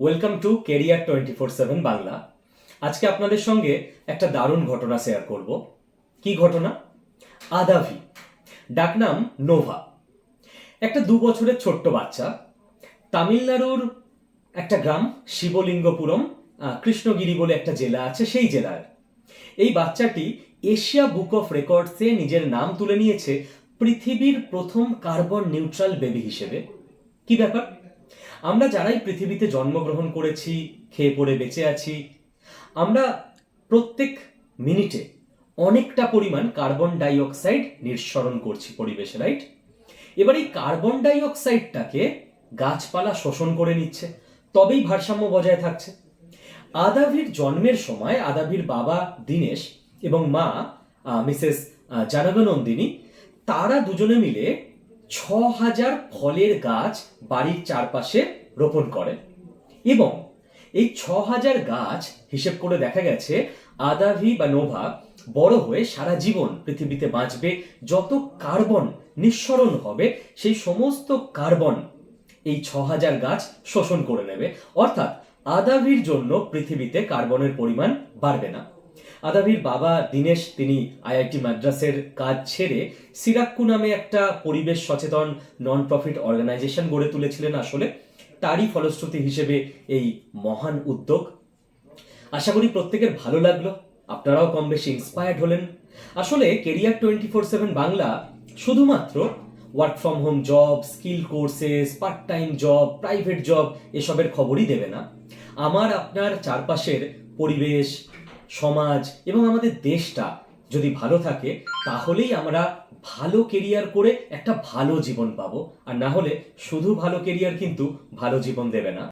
Welcome to career twenty four seven Bangla আজকে আপনাদের সঙ্গে একটা দারুণ ঘটনা শেয়ার করব। কি ঘটনা? আদাভি। ডাকনাম নোভা। একটা দু বছরের ছোট্ট বাচ্চা। তামিলনাড়ুর একটা গ্রাম, শিবলিঙ্গপুরম কৃষ্ণগিরি বলে একটা জেলা আছে, সেই জেলার। এই বাচ্চাটি এশিয়া বুক অফ রেকর্ডসে নিজের নাম তুলে নিয়েছে পৃথিবীর প্রথম কার্বন নিউট্রাল বেবি হিসেবে। কি ব্যাপার? আমরা যারাই পৃথিবীতে জন্মগ্রহণ করেছি, খেয়ে পড়ে বেঁচে আছি, আমরা প্রত্যেক মিনিটে অনেকটা পরিমাণ কার্বন ডাই অক্সাইড নিঃসরণ করছি পরিবেশে রাইট এবার এই কার্বন ডাই অক্সাইডটাকে গাছপালা শোষণ করে নিচ্ছে, তবেই ভারসাম্য বজায় থাকছে। আদাভির জন্মের সময় আদাভির বাবা দীনেশ এবং মা মিসেস জানগনন্দিনী তারা দুজনে মিলে ছ হাজার ফলের গাছ বাড়ির চারপাশে রোপণ করে এবং এই ছ হাজার গাছ, হিসেব করে দেখা গেছে, আদাভি বা নোভা বড় হয়ে সারা জীবন পৃথিবীতে বাঁচবে, যত কার্বন নিঃসরণ হবে, সেই সমস্ত কার্বন এই ছ হাজার গাছ শোষণ করে নেবে। অর্থাৎ আদাভির জন্য পৃথিবীতে কার্বনের পরিমাণ বাড়বে না। আদাভির বাবা দীনেশ, তিনি আইআইটি মাদ্রাসের কাজ ছেড়ে সিরাক্কু নামে একটা পরিবেশ সচেতন নন প্রফিট অর্গানাইজেশন গড়ে তুলেছিলেন আসলে। তারই ফলশ্রুতি হিসেবে এই মহান উদ্যোগ। আশা করি প্রত্যেকের ভালো লাগল। আপনারাও কম বেশি ইন্সপায়ার্ড হলেন। আসলে career twenty four seven Bangla শুধুমাত্র work from home job skill courses part time job private job এসবের খবরই দেবে না। আমার আপনার চারপাশের পরিবেশ সমাজ এবং আমাদের দেশটা যদি ভালো থাকে, তাহলেই আমরা ভালো কেরিয়ার করে একটা ভালো জীবন পাবো। আর না হলে শুধু ভালো কেরিয়ার কিন্তু ভালো জীবন দেবে না।